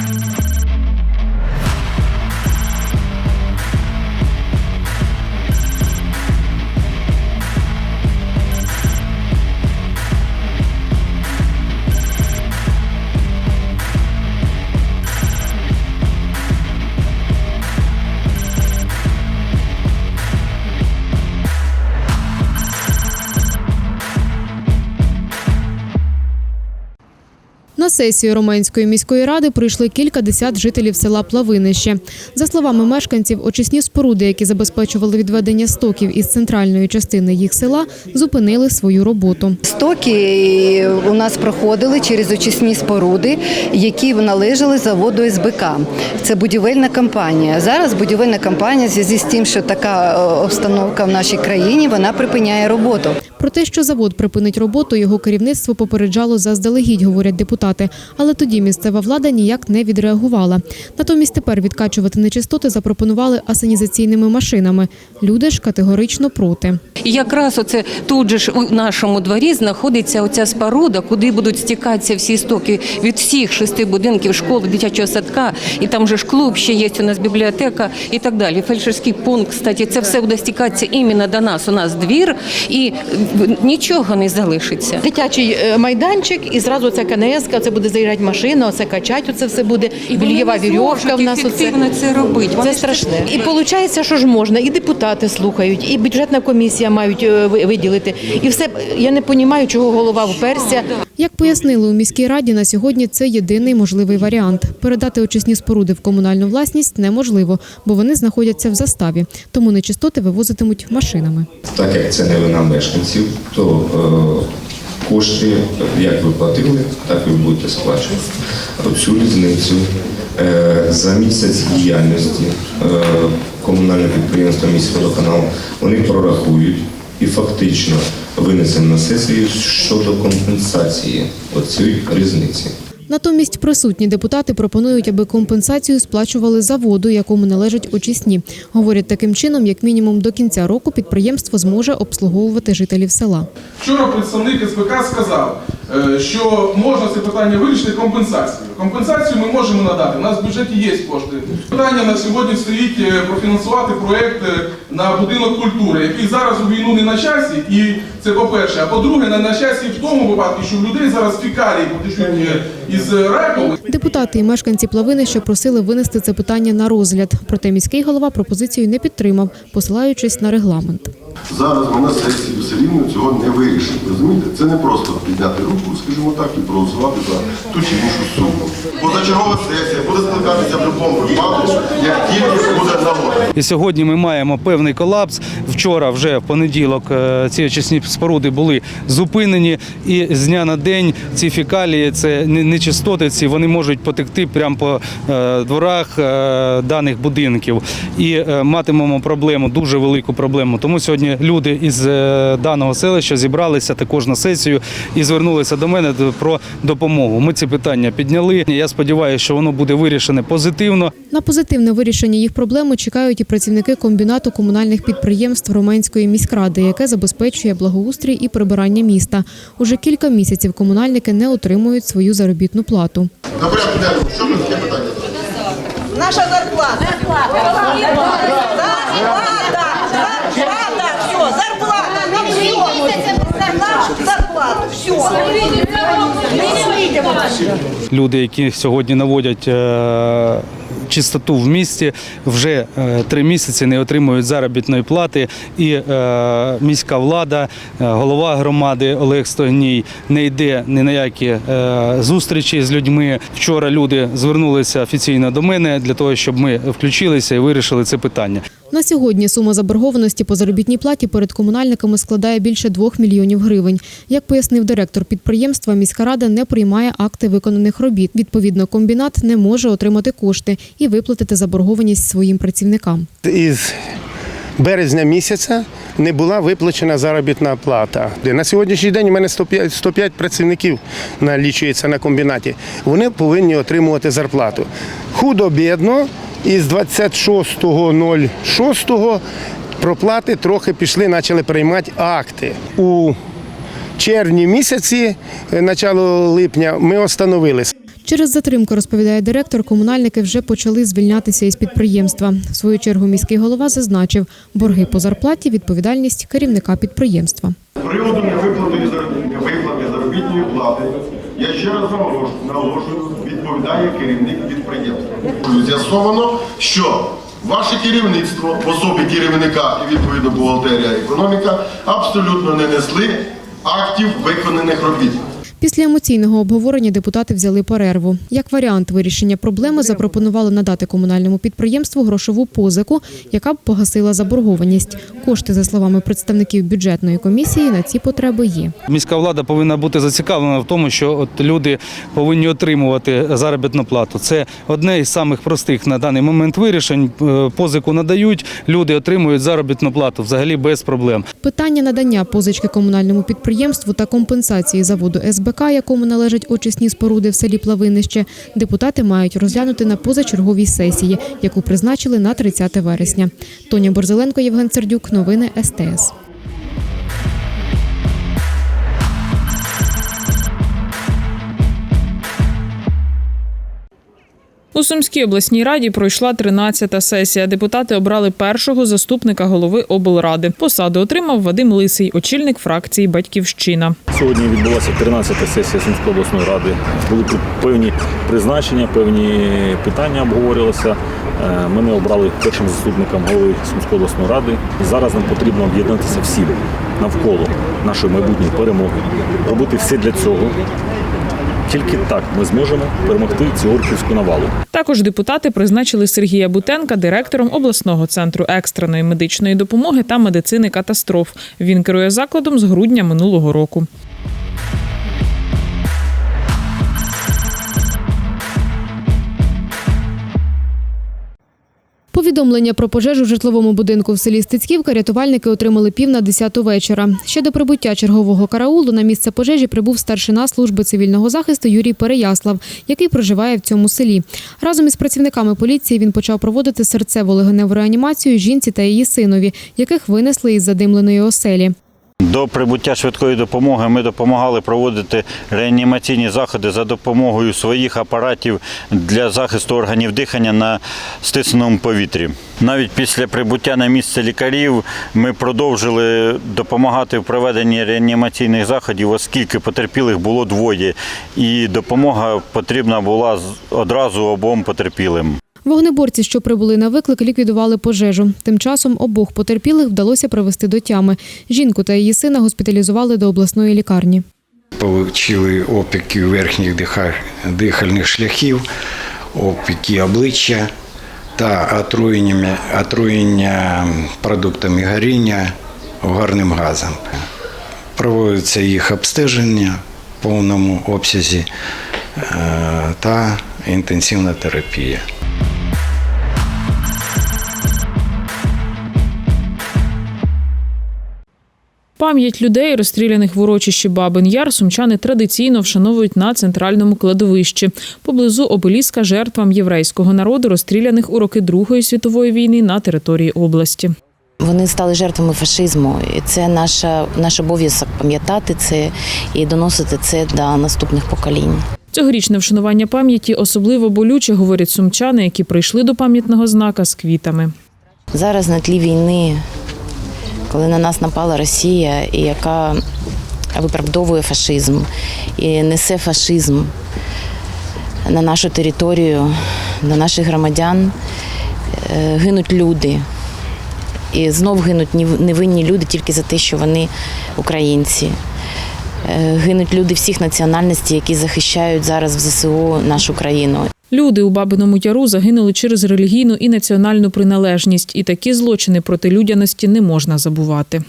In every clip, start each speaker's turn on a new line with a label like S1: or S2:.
S1: Thank you. Сесію Романської міської ради прийшли кілька десят жителів села Плавинище. За словами мешканців, очисні споруди, які забезпечували відведення стоків із центральної частини їх села, зупинили свою роботу.
S2: Стоки у нас проходили через очисні споруди, які належали заводу СБК. Це будівельна компанія. Зараз будівельна компанія в зв'язку з тим, що така е, обстановка в нашій країні, вона припиняє роботу.
S1: Про те, що завод припинить роботу, його керівництво попереджало заздалегідь, говорять депутати. Але тоді місцева влада ніяк не відреагувала. Натомість тепер відкачувати нечистоти запропонували асенізаційними машинами. Люди ж категорично проти.
S3: І якраз оце тут же ж у нашому дворі знаходиться оця споруда, куди будуть стікатися всі стоки від всіх шести будинків, школ, дитячого садка, і там же ж клуб ще є у нас бібліотека і так далі. Фельдшерський пункт, кстати, це все буде стікатися іменно до нас. У нас двір і нічого не залишиться.
S4: Дитячий е, майданчик, і зразу це КНС, це буде заїжджати машина, оце качать, оце все буде. І
S3: не
S4: вірьовка в нас оце.
S3: це робити.
S4: Це страшне. І виходить, що ж можна, і депутати слухають, і бюджетна комісія мають е, виділити. І все я не розумію, чого голова вперся.
S1: Як пояснили у міській раді, на сьогодні це єдиний можливий варіант. Передати очисні споруди в комунальну власність неможливо, бо вони знаходяться в заставі, тому нечистоти вивозитимуть машинами.
S5: Так як це не вина мешканців, то е, кошти, як ви платили, так і будете сплачувати. Всю різницю е, за місяць діяльності е, підприємства підприємство «Міськводоканал» вони прорахують і фактично винесемо на сесію щодо компенсації оцієї різниці.
S1: Натомість присутні депутати пропонують, аби компенсацію сплачували заводу, якому належать очисні. Говорять, таким чином, як мінімум до кінця року підприємство зможе обслуговувати жителів села.
S6: Вчора представник СБК сказав, е, що можна це питання вирішити компенсацією. Компенсацію ми можемо надати. У нас в бюджеті є кошти. Питання на сьогодні стоїть е, профінансувати проєкт е, на будинок культури, який зараз у війну не на часі, і це по-перше. А по-друге, не на часі в тому випадку, що в людей зараз фікалії потечуть із раком.
S1: Депутати і мешканці Плавинища просили винести це питання на розгляд. Проте міський голова пропозицію не підтримав, посилаючись на регламент.
S7: Зараз ми на сесії все рівно цього не вирішимо. Розумієте? Це не просто підняти руку, скажімо так, і проголосувати за ту чи іншу суму. Позачергова сесія буде скликатися в будь-якому випадку, як тільки буде нагода.
S8: І сьогодні ми маємо певний колапс. Вчора, вже в понеділок, е, ці очисні споруди були зупинені, і з дня на день ці фекалії, це не- нечистоти, ці вони можуть потекти прямо по е, дворах е, даних будинків. І е, матимемо проблему, дуже велику проблему. Тому сьогодні люди із даного селища зібралися також на сесію і звернулися до мене про допомогу. Ми ці питання підняли. Я сподіваюся, що воно буде вирішене позитивно.
S1: На позитивне вирішення їх проблеми чекають і працівники комбінату комунальних підприємств Романської міськради, яке забезпечує благоустрій і прибирання міста. Уже кілька місяців комунальники не отримують свою заробітну плату.
S7: На порядку денному, що ми таке питання?
S9: Наша зарплата. Зарплата. Зарплата. Зарплата. Все, зарплата. Нам все. Зарплата. Все. Ми не вийдемо.
S8: люди, які сьогодні наводять е, чистоту в місті, вже е, три місяці не отримують заробітної плати. І е, міська влада, е, голова громади Олег Стогній не йде ні на які зустрічі з людьми. Вчора люди звернулися офіційно до мене для того, щоб ми включилися і вирішили це питання.
S1: На сьогодні сума заборгованості по заробітній платі перед комунальниками складає більше 2 мільйонів гривень. Як пояснив директор підприємства, міська рада не приймає акти виконаних робіт. Відповідно, комбінат не може отримати кошти і виплатити заборгованість своїм працівникам.
S10: Березня місяця не була виплачена заробітна плата. На сьогоднішній день у мене 105, 105 працівників налічується на комбінаті. Вони повинні отримувати зарплату. Худо-бідно, із 26.06 проплати трохи пішли, почали приймати акти. У червні місяці, е, начало липня, ми остановилися.
S1: Через затримку, розповідає директор, комунальники вже почали звільнятися із підприємства. В свою чергу міський голова зазначив, борги по зарплаті – відповідальність керівника підприємства.
S7: З приводу невиплати заробітної плати, я ще раз наголошую, відповідає керівник підприємства. З'ясовано, що ваше керівництво в особі керівника і відповідно бухгалтерія економіка абсолютно не несли актів виконаних робіт.
S1: Після емоційного обговорення депутати взяли перерву. Як варіант вирішення проблеми запропонували надати комунальному підприємству грошову позику, яка б погасила заборгованість. Кошти, за словами представників бюджетної комісії, на ці потреби є.
S8: Міська влада повинна бути зацікавлена в тому, що от люди повинні отримувати заробітну плату. Це одне із самих простих на даний момент вирішень. Е, Позику надають, люди отримують заробітну плату взагалі без проблем.
S1: Питання надання позички комунальному підприємству та компенсації заводу СБК, якому належать очисні споруди в селі Плавинище, депутати мають розглянути на позачерговій сесії, яку призначили на 30 вересня. Тоня Борзеленко, Євген Сердюк. Новини СТС.
S11: У Сумській обласній раді пройшла 13-та сесія. Депутати обрали першого заступника голови облради. Посаду отримав Вадим Лисий, очільник фракції Батьківщина.
S12: Сьогодні відбулася 13-та сесія Сумської обласної ради. Були певні призначення, певні питання обговорювалися. Е, Мене обрали першим заступником голови Сумської обласної ради. Зараз нам потрібно об'єднатися всім навколо нашої майбутньої перемоги, робити все для цього. Тільки так ми зможемо перемогти цю орківську навалу.
S11: Також депутати призначили Сергія Бутенка директором обласного центру екстреної медичної допомоги та медицини катастроф. Він керує закладом з грудня минулого року.
S1: Повідомлення про пожежу в житловому будинку в селі Стецьківка рятувальники отримали пів на 10 вечора. Ще до прибуття чергового караулу на місце пожежі прибув старшина служби цивільного захисту Юрій Переяслав, який проживає в цьому селі. Разом із працівниками поліції він почав проводити серцево-легеневу реанімацію жінці та її синові, яких винесли із задимленої оселі.
S13: До прибуття швидкої допомоги ми допомагали проводити реанімаційні заходи за допомогою своїх апаратів для захисту органів дихання на стисненому повітрі. Навіть після прибуття на місце лікарів ми продовжили допомагати в проведенні реанімаційних заходів, оскільки потерпілих було двоє, і допомога потрібна була одразу обом потерпілим.
S1: Вогнеборці, що прибули на виклик, ліквідували пожежу. Тим часом обох потерпілих вдалося привести до тями. Жінку та її сина госпіталізували до обласної лікарні.
S14: Получили опіки верхніх дихальних шляхів, опіки обличчя та отруєння, продуктами горіння угарним газом. Проводиться їх обстеження в повному обсязі е, та інтенсивна терапія.
S11: Пам'ять людей, розстріляних в урочищі Бабин Яр, сумчани традиційно вшановують на центральному кладовищі поблизу обеліска жертвам єврейського народу, розстріляних у роки Другої світової війни на території області.
S15: Вони стали жертвами фашизму, і це наша наш обов'язок пам'ятати це і доносити це до наступних поколінь.
S11: Цьогорічне вшанування пам'яті особливо болюче, говорять сумчани, які прийшли до пам'ятного знака з квітами.
S15: Зараз на тлі війни, коли на нас напала Росія, яка виправдовує фашизм і несе фашизм на нашу територію, на наших громадян, е, гинуть люди. І знов гинуть невинні люди тільки за те, що вони українці. Е, Гинуть люди всіх національностей, які захищають зараз в ЗСУ нашу країну.
S11: Люди у Бабиному Яру загинули через релігійну і національну приналежність, і такі злочини проти людяності не можна забувати.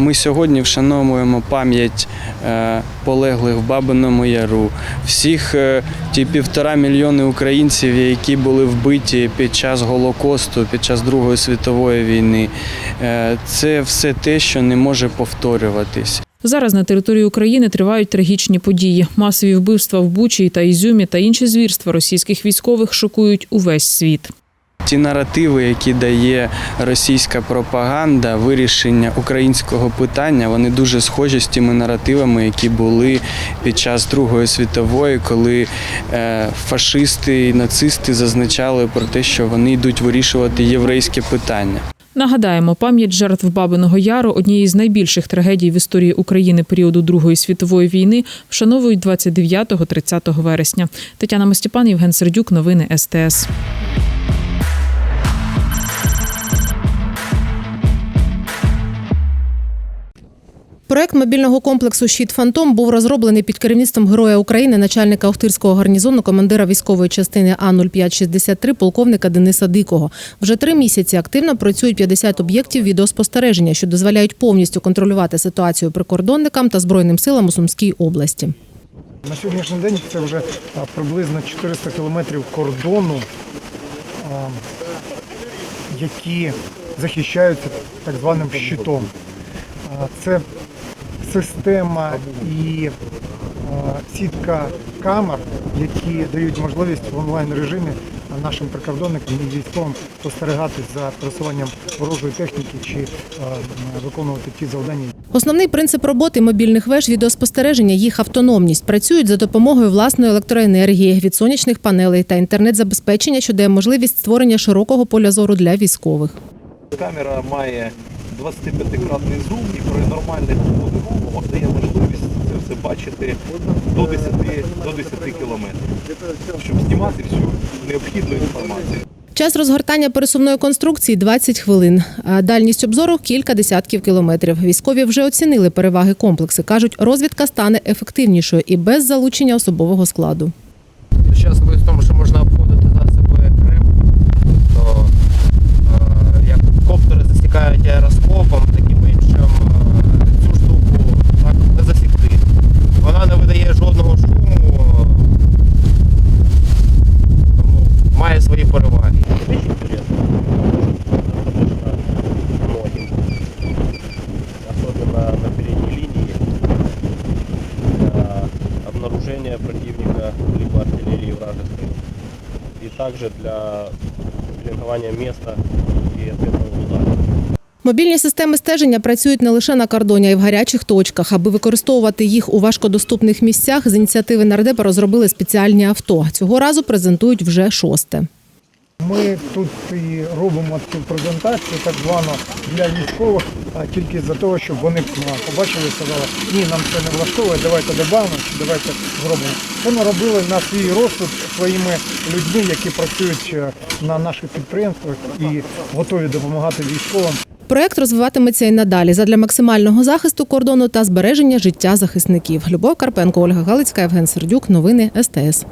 S16: Ми сьогодні вшановуємо пам'ять е, полеглих в Бабиному Яру, всіх е, ті півтора мільйони українців, які були вбиті під час Голокосту, під час Другої світової війни. Е, Це все те, що не може повторюватись.
S11: Зараз на території України тривають трагічні події. Масові вбивства в Бучі та Ізюмі та інші звірства російських військових шокують увесь світ.
S16: ті наративи, які дає російська пропаганда, вирішення українського питання, вони дуже схожі з тими наративами, які були під час Другої світової, коли е, фашисти і нацисти зазначали про те, що вони йдуть вирішувати єврейське питання.
S11: Нагадаємо, пам'ять жертв Бабиного Яру однієї з найбільших трагедій в історії України періоду Другої світової війни вшановують 29-30 вересня. Тетяна Мостіпан, Євген Сердюк. Новини СТС.
S17: Проект мобільного комплексу Щит Фантом був розроблений під керівництвом Героя України, начальника Охтирського гарнізону, командира військової частини А 0563 полковника Дениса Дикого. Вже три місяці активно працюють 50 об'єктів відеоспостереження, що дозволяють повністю контролювати ситуацію прикордонникам та збройним силам у Сумській області.
S18: На сьогоднішній день це вже приблизно 400 кілометрів кордону, які захищаються так званим щитом. Це система і сітка камер, які дають можливість в онлайн режимі нашим прикордонникам і військовим спостерігати за пересуванням ворожої техніки чи виконувати ті завдання,
S17: Основний принцип роботи мобільних веж відеоспостереження їх автономність. Працюють за допомогою власної електроенергії, від сонячних панелей та інтернет-забезпечення, що дає можливість створення широкого поля зору для військових.
S19: Камера має 25-кратний зум і при нормальних умовах дає можливість це все бачити до 10, до 10 кілометрів, щоб знімати всю необхідну інформацію.
S17: Час розгортання пересувної конструкції 20 хвилин. А Дальність обзору кілька десятків кілометрів. Військові вже оцінили переваги комплексу. кажуть, розвідка стане ефективнішою і без залучення особового складу.
S20: Зараз в тому, що можна обходити засоби РЕП, то е, як коптери засікають аероскопом, таким іншим е, цю штуку так не засікти. Вона не видає жодного шуму, тому має свої переваги.
S21: особенно на передней линии, для обнаружения противника либо артиллерии вражеской, и также для пеленгования места и ответного удара.
S17: Мобільні системи стеження працюють не лише на кордоні, а й в гарячих точках. Аби використовувати їх у важкодоступних місцях, з ініціативи нардепа розробили спеціальні авто. Цього разу презентують вже шосте.
S18: Ми тут і робимо цю презентацію так звану для військових, а тільки за того, щоб вони побачили і сказали, ні, нам це не влаштовує, давайте додамо давайте зробимо. Це ми робили на свій розсуд своїми людьми, які працюють е, на наших підприємствах і готові допомагати військовим.
S17: Проект розвиватиметься і надалі задля максимального захисту кордону та збереження життя захисників. Любов Карпенко, Ольга Галицька, Євген Сердюк. Новини СТС.